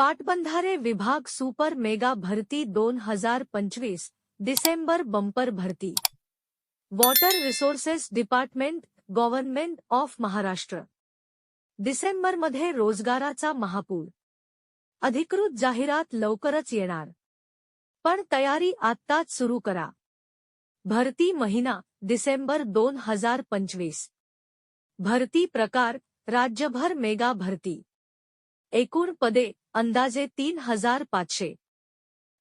पाटबंधारे विभाग super mega भरती दोन हज़ार पंचवीस, डिसेंबर बंपर भरती. Water resources department, government of Maharashtra. डिसेंबरमध्ये रोजगाराचा महापूर. अधिकृत जाहिरात लवकरच येणार. पण तयारी आत्ताच सुरू करा. भरती महिना, डिसेंबर दोन हज़ार पंचवीस. भरती प्रकार, राज्यभर मेगा भरती. एकूण पदे अंदाजे तीन हज़ार पाचशे.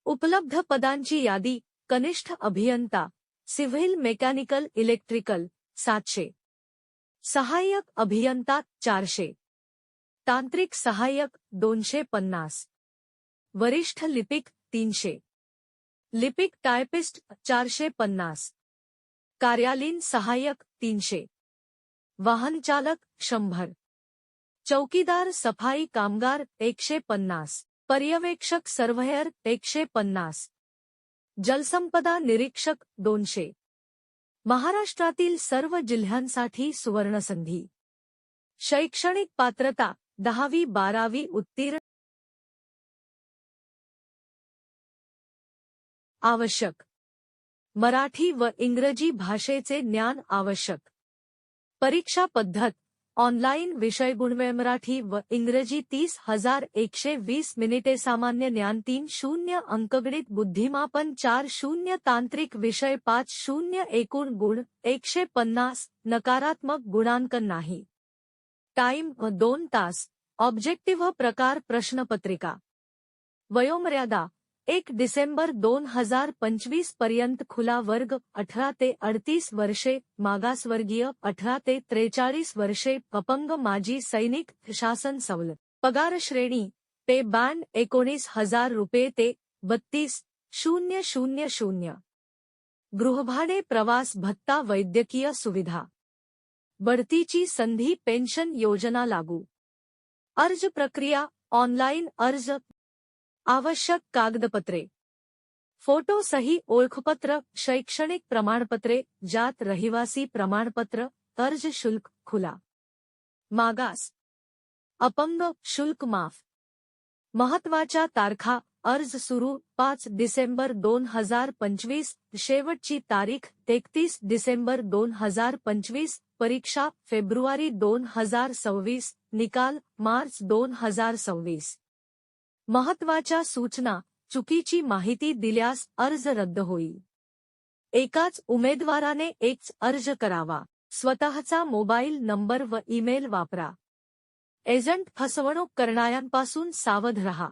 उपलब्ध पदांची यादी, कनिष्ठ अभियंता, सिव्हिल मेकॅनिकल इलेक्ट्रिकल, सातशे. सहाय्यक अभियंता, चारशे. तांत्रिक सहाय्यक, दोनशे पन्नास. वरिष्ठ लिपिक, तीनशे. लिपिक टायपिस्ट, चारशे पन्नास. कार्यालयीन सहाय्यक, तीनशे. वाहनचालक, शंभर. चौकीदार सफाई कामगार एकशे पन्नास पर्यवेक्षक सर्व्हेअर एकशे पन्नास जलसंपदा निरीक्षक दोनशे. महाराष्ट्रातील सर्व जिल्ह्यांसाठी सुवर्णसंधी. शैक्षणिक पात्रता दहावी बारावी उत्तीर्ण आवश्यक. मराठी व इंग्रजी भाषेचे ज्ञान आवश्यक. परीक्षा पद्धत ऑनलाईन विषय गुणवे मराठी व इंग्रजी तीस हज़ार एकशे वीस मिनिटे सामान्य ज्ञान तीन शून्य अंकगणित बुद्धिमापन चार शून्य तांत्रिक विषय पाच शून्य एकूण गुण एकशे पन्नास नकारात्मक गुणांकन नाही. टाइम दोन तास. ऑब्जेक्टिव्ह प्रकार प्रश्नपत्रिका. वयोमर्यादा. एक डिसेंबर दोन हज़ार पंचवीस पर्यंत खुला वर्ग अठरा ते अडतीस वर्षे, मागासवर्गीय अठरा ते त्रेचाळीस वर्षे, अपंग माजी सैनिक शासन सवलत. पगार श्रेणी, पे बँड एकोणीस हज़ार रुपये ते बत्तीस, शून्य शून्य शून्य. गृहभाडे प्रवास भत्ता वैद्यकीय सुविधा. बढतीची संधी पेन्शन योजना लागू. अर्ज़ प्रक्रिया, ऑनलाईन अर्ज़ आवश्यक कागदपत्रे. फोटो सही ओळखपत्र शैक्षणिक प्रमाणपत्रे जात रहिवासी प्रमाणपत्र अर्ज शुल्क खुला. मागास. अपंग शुल्क माफ. महत्त्वाच्या तारखा अर्ज सुरू पाच डिसेंबर दोन हजार पंचवीस शेवटची तारीख तेहतीस डिसेंबर दोन हजार पंचवीस परीक्षा फेब्रुवारी दोन हजार सव्वीस निकाल मार्च दोन हजार सव्वीस. महत्त्वाच्या सूचना चुकीची माहिती दिल्यास अर्ज रद्द होईल. एकाच उमेदवाराने एकच अर्ज करावा. स्वतःचा मोबाईल नंबर व ईमेल वापरा. एजंट फसवणूक करणाऱ्यांपासून सावध रहा.